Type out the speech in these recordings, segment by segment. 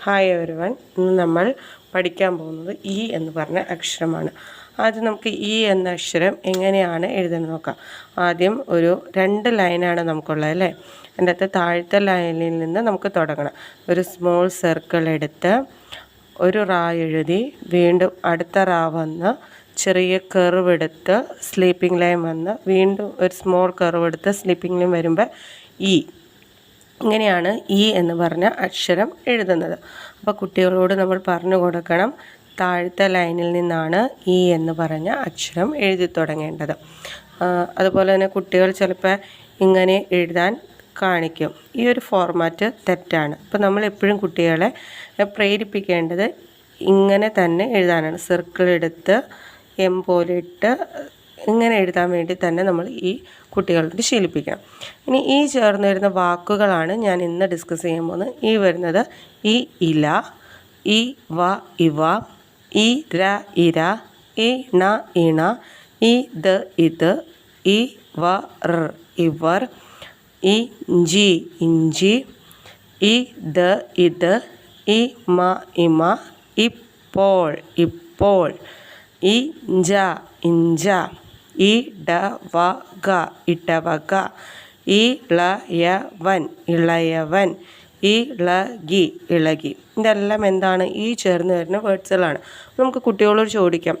Hi everyone ഇന്ന് നമ്മൾ പഠിക്കാൻ പോകുന്നത് ഇ എന്ന് പറഞ്ഞ അക്ഷരമാണ്. ആദ്യം നമുക്ക് ഇ എന്ന അക്ഷരം എങ്ങനെയാണ് എഴുതാൻ നോക്കാം. ആദ്യം ഒരു രണ്ട് ലൈനാണ് നമുക്കുള്ളത് അല്ലേ? അതിന്റെ അകത്ത് താഴത്തെ ലൈനിൽ നിന്ന് നമുക്ക് തുടങ്ങണം. ഒരു സ്മോൾ സർക്കിൾ എടുത്ത് ഒരു റാ എഴുതി വീണ്ടും അടുത്ത റാ വന്ന് ചെറിയ കർവ് എടുത്ത് സ്ലീപ്പിംഗ് ലൈൻ വന്ന് വീണ്ടും ഒരു സ്മോൾ കർവ് എടുത്ത് സ്ലീപ്പിംഗ് ലൈൻ വരുമ്പോൾ ഇ ഇങ്ങനെയാണ് ഇ എന്ന് പറഞ്ഞ അക്ഷരം എഴുതുന്നത്. അപ്പോൾ കുട്ടികളോട് നമ്മൾ പറഞ്ഞു കൊടുക്കണം താഴത്തെ ലൈനിൽ നിന്നാണ് ഇ എന്ന് പറഞ്ഞ അക്ഷരം എഴുതി തുടങ്ങേണ്ടത്. അതുപോലെ തന്നെ കുട്ടികൾ ചിലപ്പോൾ ഇങ്ങനെ എഴുതാൻ കാണിക്കും. ഈ ഒരു ഫോർമാറ്റ് തെറ്റാണ്. അപ്പോൾ നമ്മൾ എപ്പോഴും കുട്ടികളെ പ്രേരിപ്പിക്കേണ്ടത് ഇങ്ങനെ തന്നെ എഴുതാനാണ്. സർക്കിൾ എടുത്ത് എം പോലെ ഇട്ട് ഇങ്ങനെ എഴുതാൻ വേണ്ടി തന്നെ നമ്മൾ ഈ കുട്ടികളോട് ശീലിപ്പിക്കണം. ഇനി ഈ ചേർന്ന് വരുന്ന വാക്കുകളാണ് ഞാൻ ഇന്ന് ഡിസ്കസ് ചെയ്യാൻ പോകുന്നത്. ഈ വരുന്നത് ഇ ഇല ഇ വ ഇവ ഇ ര ഇര ഇ ണ ഇണ ഇ ദ ഇത് ഇ വ റ ഇവർ ഇ ജി ഇഞ്ചി ഇ ദ ഇത് ഇ മ ഇമ ഇപ്പോൾ ഇപ്പോൾ ഇ ജ ഇഞ്ച ഈ ഡ വ ഗ ഇ ള യ വൻ ഇളയവൻ ഇ ള ഗി ഇളകി ഇതെല്ലാം എന്താണ്? ഈ ചേർന്ന് വരുന്ന വേർഡ്സുകളാണ്. നമുക്ക് കുട്ടികളോട് ചോദിക്കാം.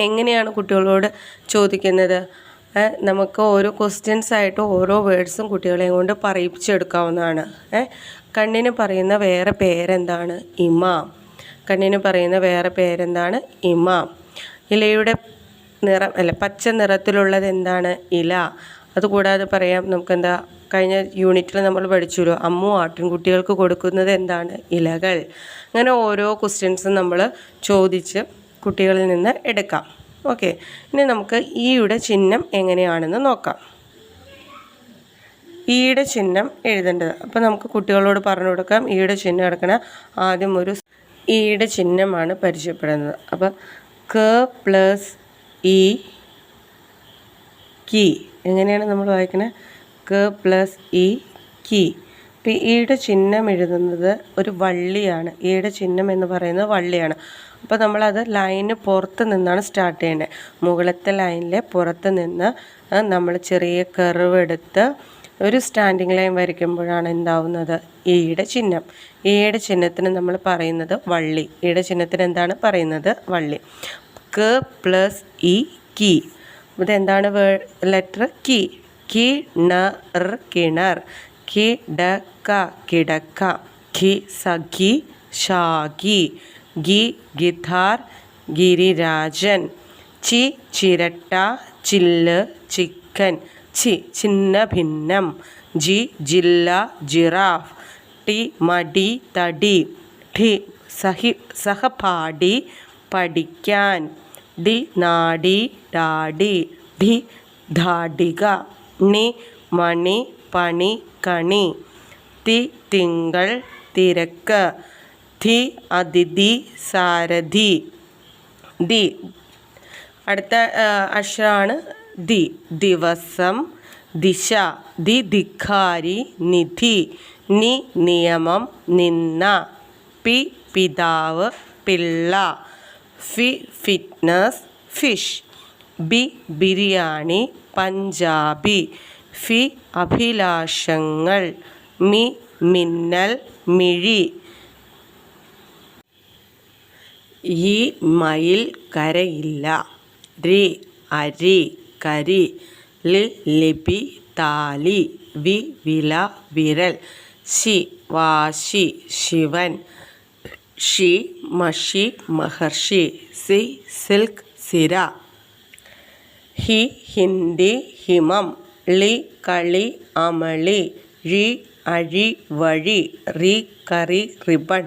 എങ്ങനെയാണ് കുട്ടികളോട് ചോദിക്കുന്നത്? നമുക്ക് ഓരോ ക്വസ്റ്റ്യൻസ് ആയിട്ട് ഓരോ വേർഡ്സും കുട്ടികളെയും കൊണ്ട് പറയിപ്പിച്ചെടുക്കാവുന്നതാണ്. കണ്ണിന് പറയുന്ന വേറെ പേരെന്താണ്? ഇമാം. കണ്ണിന് പറയുന്ന വേറെ പേരെന്താണ്? ഇമാം. ഇലയുടെ നിറം അല്ല പച്ച നിറത്തിലുള്ളത് എന്താണ്? ഇല. അതുകൂടാതെ പറയാം നമുക്കെന്താ കഴിഞ്ഞ യൂണിറ്റിൽ നമ്മൾ പഠിച്ചുല്ലോ അമ്മു ആട്ടിൻകുട്ടികൾക്ക് കൊടുക്കുന്നത് എന്താണ്? ഇലകൾ. അങ്ങനെ ഓരോ ക്വസ്റ്റ്യൻസും നമ്മൾ ചോദിച്ച് കുട്ടികളിൽ നിന്ന് എടുക്കാം. ഓക്കെ. ഇനി നമുക്ക് ഈയുടെ ചിഹ്നം എങ്ങനെയാണെന്ന് നോക്കാം. ഈയുടെ ചിഹ്നം എഴുതേണ്ടത്. അപ്പോൾ നമുക്ക് കുട്ടികളോട് പറഞ്ഞു കൊടുക്കാം ഈയുടെ ചിഹ്നം എടുക്കണ ആദ്യം ഒരു ഈയുടെ ചിഹ്നമാണ് പരിചയപ്പെടുന്നത്. അപ്പോൾ ക പ്ലസ് ഇ കി. എങ്ങനെയാണ് നമ്മൾ വായിക്കുന്നത് ക പ്ലസ് ഇ കി. ഇപ്പോൾ ഈയുടെ ചിഹ്നം എഴുതുന്നത് ഒരു വള്ളിയാണ്. ഈയുടെ ചിഹ്നം എന്ന് പറയുന്നത് വള്ളിയാണ്. അപ്പോൾ നമ്മളത് ലൈന് പുറത്ത് നിന്നാണ് സ്റ്റാർട്ട് ചെയ്യേണ്ടത് മുകളിലത്തെ ലൈനിലെ പുറത്ത് നിന്ന് നമ്മൾ ചെറിയ കർവ് എടുത്ത് ഒരു സ്റ്റാൻഡിങ് ലൈൻ വരയ്ക്കുമ്പോഴാണ് എന്താവുന്നത്? ഈയുടെ ചിഹ്നം. ഈയുടെ ചിഹ്നത്തിന് നമ്മൾ പറയുന്നത് വള്ളി. ഈയുടെ ചിഹ്നത്തിന് എന്താണ് പറയുന്നത്? വള്ളി. ക പ്ലസ് ഇ കി. വേ ലെറ്റർ? കി. കി ണ ർ കിണർ. കി ഡ ക കിടക്ക. ഖി സഖി ഷാഗി ഗി ഗിഥാർ ഗിരിരാജൻ. ചി ചിരട്ട ചില്ല് ചിക്കൻ. ചി ചിന്ന ഭിന്നം. ജി ജില്ല ജിറാഫ്. ടി മടി തടി. ഠി സഹി സഹപാഠി പഠിക്കാൻ. ഡി നാടി ഡാഡി ദി ധാഡിക ണി മണി പണി കണി തി തിങ്കൾ തിരക്ക് ധി അതിഥി സാരഥി ദി അടുത്ത അക്ഷരമാണ് ദി ദിവസം ദിശ ദി ധിഖാരി നിധി നി നിയമം നിന്ന പി പിതാവ് പിള്ള. ഫി ഫിറ്റ്നസ് ഫിഷ്. ബി ബിരിയാണി പഞ്ചാബി. ഫി അഭിലാഷങ്ങൾ. മി മിന്നൽ മിഴി. ഈ മയിൽ കരയില്ല. രി അരി കരി. ലി ലിപി താലി. വി വില വിരൽ. ശി വാശി ശിവൻ. ഷി മഷി മഹർഷി സി സിൽക്ക് സിര. ഹി ഹിന്ദി ഹിമം ളി കളി അമളി ഴി അഴി വഴി റി കറി റിബൺ.